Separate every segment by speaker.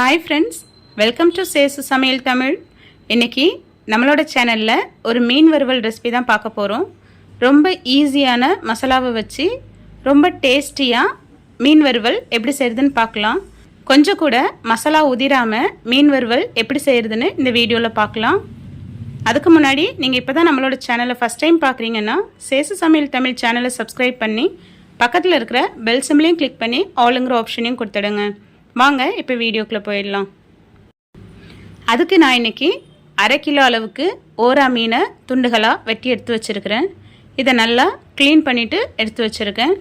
Speaker 1: Hi friends welcome to Sesu சமையல் தமிழ் இன்னைக்கு நம்மளோட சேனலில் ஒரு மீன் வறுவல் ரெசிபி தான் பார்க்க போகிறோம் ரொம்ப ஈஸியான மசாலாவை வச்சு ரொம்ப டேஸ்டியாக மீன் வறுவல் எப்படி செய்கிறதுன்னு பார்க்கலாம். கொஞ்சம் கூட மசாலா உதிராமல் மீன் வறுவல் எப்படி செய்கிறதுன்னு இந்த வீடியோவில் பார்க்கலாம். அதுக்கு முன்னாடி நீங்கள் இப்போ தான் நம்மளோட சேனலை ஃபஸ்ட் டைம் பார்க்குறீங்கன்னா சேசு சமையல் தமிழ் சேனலை சப்ஸ்கிரைப் பண்ணி பக்கத்தில் இருக்கிற பெல் சிம்லையும் கிளிக் பண்ணி ஆளுங்கிற ஆப்ஷனையும் கொடுத்துடுங்க. வாங்க இப்போ வீடியோக்குள்ளே போயிடலாம். அதுக்கு நான் இன்னைக்கு அரை கிலோ அளவுக்கு ஓரா மீனை துண்டுகளாக வெட்டி எடுத்து வச்சுருக்கிறேன். இதை நல்லா க்ளீன் பண்ணிவிட்டு எடுத்து வச்சுருக்கேன்.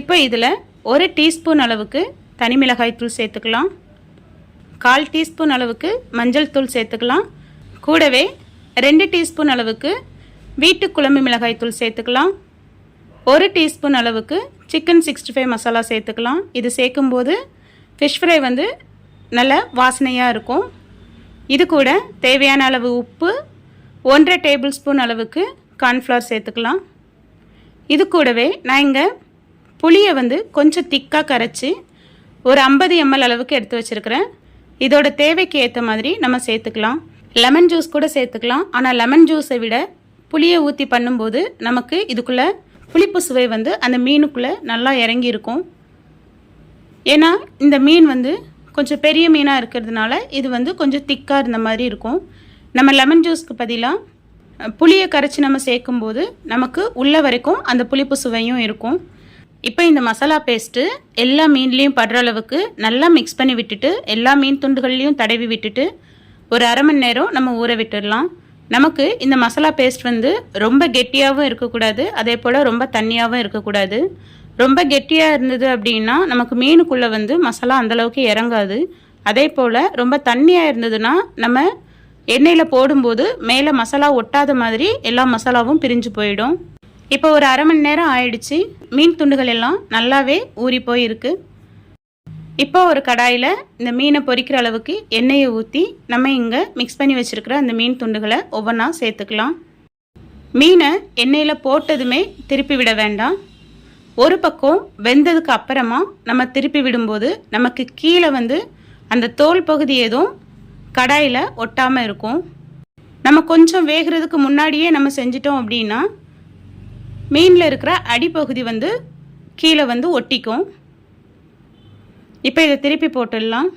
Speaker 1: இப்போ இதில் ஒரு டீஸ்பூன் அளவுக்கு தனி மிளகாய் தூள் சேர்த்துக்கலாம். கால் டீஸ்பூன் அளவுக்கு மஞ்சள் தூள் சேர்த்துக்கலாம். கூடவே ரெண்டு டீஸ்பூன் அளவுக்கு வீட்டு குழம்பு மிளகாய் தூள் சேர்த்துக்கலாம். ஒரு டீஸ்பூன் அளவுக்கு சிக்கன் சிக்ஸ்டி ஃபைவ் மசாலா சேர்த்துக்கலாம். இது சேர்க்கும்போது ஃபிஷ் ஃப்ரை வந்து நல்ல வாசனையாக இருக்கும். இது கூட தேவையான அளவு உப்பு ஒன்றரை டேபிள் ஸ்பூன் அளவுக்கு கார்ன்ஃப்ளவர் சேர்த்துக்கலாம். இது கூடவே நான் இங்கே புளியை வந்து கொஞ்சம் திக்காக கரைச்சி ஒரு ஐம்பது எம்எல் அளவுக்கு எடுத்து வச்சுருக்கிறேன். இதோட தேவைக்கு ஏற்ற மாதிரி நம்ம சேர்த்துக்கலாம். லெமன் ஜூஸ் கூட சேர்த்துக்கலாம். ஆனால் லெமன் ஜூஸை விட புளியை ஊற்றி பண்ணும்போது நமக்கு இதுக்குள்ளே புளிப்பு சுவை வந்து அந்த மீனுக்குள்ளே நல்லா இறங்கி இருக்கும் ஏன்னா இந்த மீன் வந்து கொஞ்சம் பெரிய மீனாக இருக்கிறதுனால இது வந்து கொஞ்சம் திக்காக இருந்த மாதிரி இருக்கும். நம்ம லெமன் ஜூஸ்க்கு பதிலாக புளியை கரைச்சி நம்ம சேர்க்கும்போது நமக்கு உள்ள வரைக்கும் அந்த புளிப்பு சுவையும் இருக்கும். இப்போ இந்த மசாலா பேஸ்ட்டு எல்லா மீன்லேயும் படுற அளவுக்கு நல்லா மிக்ஸ் பண்ணி விட்டுட்டு எல்லா மீன் துண்டுகள்லேயும் தடவி விட்டுட்டு ஒரு அரை மணி நேரம் நம்ம ஊற விட்டுடலாம். நமக்கு இந்த மசாலா பேஸ்ட் வந்து ரொம்ப கெட்டியாகவும் இருக்கக்கூடாது அதே போல் ரொம்ப தண்ணியாகவும் இருக்கக்கூடாது. ரொம்ப கெட்டியாக இருந்தது அப்படின்னா நமக்கு மீனுக்குள்ளே வந்து மசாலா அந்தளவுக்கு இறங்காது. அதே போல் ரொம்ப தண்ணியாக இருந்ததுன்னா நம்ம எண்ணெயில் போடும்போது மேலே மசாலா ஒட்டாத மாதிரி எல்லா மசாலாவும் பிரிஞ்சு போயிடும். இப்போ ஒரு அரை மணி நேரம் ஆயிடுச்சு. மீன் துண்டுகள் எல்லாம் நல்லாவே ஊறி போயிருக்கு. இப்போ ஒரு கடாயில் இந்த மீனை பொறிக்கிற அளவுக்கு எண்ணெயை ஊற்றி நம்ம இங்கே மிக்ஸ் பண்ணி வச்சுருக்கிற அந்த மீன் துண்டுகளை ஒவ்வொன்றா சேர்த்துக்கலாம். மீனை எண்ணெயில் போட்டதுமே திருப்பி விட வேண்டாம். ஒரு பக்கம் வெந்ததுக்கு அப்புறமா நம்ம திருப்பி விடும்போது நமக்கு கீழே வந்து அந்த தோல் பகுதி எதுவும் கடாயில் ஒட்டாமல் இருக்கும். நம்ம கொஞ்சம் வேகிறதுக்கு முன்னாடியே நம்ம செஞ்சிட்டோம் அப்படின்னா மீனில் இருக்கிற அடிப்பகுதி வந்து கீழே வந்து ஒட்டிக்கும். இப்போ இதை திருப்பி போட்டுடலாம்.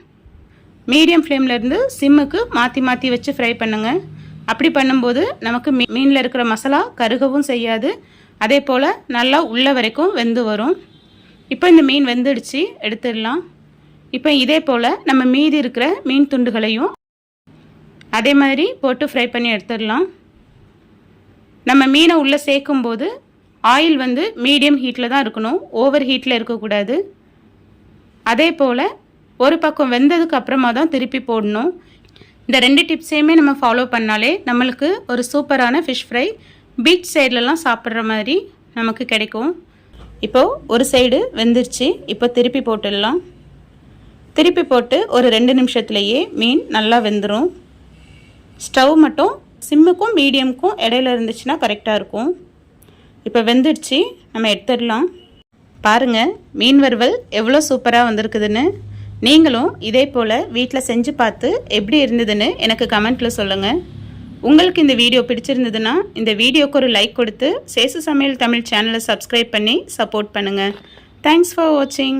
Speaker 1: மீடியம் ஃப்ளேம்லேருந்து சிம்முக்கு மாற்றி மாற்றி வச்சு ஃப்ரை பண்ணுங்கள் அப்படி பண்ணும்போது நமக்கு மீ மீனில் இருக்கிற மசாலா கருகவும் செய்யாது. அதே போல் நல்லா உள்ளே வரைக்கும் வெந்து வரும். இப்போ இந்த மீன் வெந்துடுச்சு எடுத்துடலாம். இப்போ இதே போல் நம்ம மீதி இருக்கிற மீன் துண்டுகளையும் அதே மாதிரி போட்டு ஃப்ரை பண்ணி எடுத்துடலாம். நம்ம மீனை உள்ளே சேர்க்கும்போது ஆயில் வந்து மீடியம் ஹீட்டில் தான் இருக்கணும். ஓவர் ஹீட்டில் இருக்கக்கூடாது. அதே போல் ஒரு பக்கம் வெந்ததுக்கு அப்புறமா தான் திருப்பி போடணும். இந்த ரெண்டு டிப்ஸையுமே நம்ம ஃபாலோ பண்ணாலே நம்மளுக்கு ஒரு சூப்பரான ஃபிஷ் ஃப்ரை பீச் சைட்லலாம் சாப்பிட்ற மாதிரி நமக்கு கிடைக்கும். இப்போது ஒரு சைடு வெந்துருச்சு. இப்போ திருப்பி போட்டுடலாம். திருப்பி போட்டு ஒரு ரெண்டு நிமிஷத்துலேயே மீன் நல்லா வெந்துடும் ஸ்டவ் மட்டும் சிம்முக்கும் மீடியமுக்கும் இடையில இருந்துச்சுன்னா கரெக்டாக இருக்கும். இப்போ வெந்துடுச்சு நம்ம எடுத்துடலாம். பாருங்கள் மீன் வறுவல் எவ்வளோ சூப்பராக வந்திருக்குதுன்னு. நீங்களும் இதே போல் வீட்டில் செஞ்சு பார்த்து எப்படி இருந்ததுன்னு எனக்கு கமெண்ட்டில் சொல்லுங்கள் உங்களுக்கு இந்த வீடியோ பிடிச்சிருந்ததுன்னா இந்த வீடியோக்கு ஒரு லைக் கொடுத்து சேசு சமையல் தமிழ் சேனலை சப்ஸ்கிரைப் பண்ணி சப்போர்ட் பண்ணுங்கள் தேங்க்ஸ் ஃபார் வாட்சிங்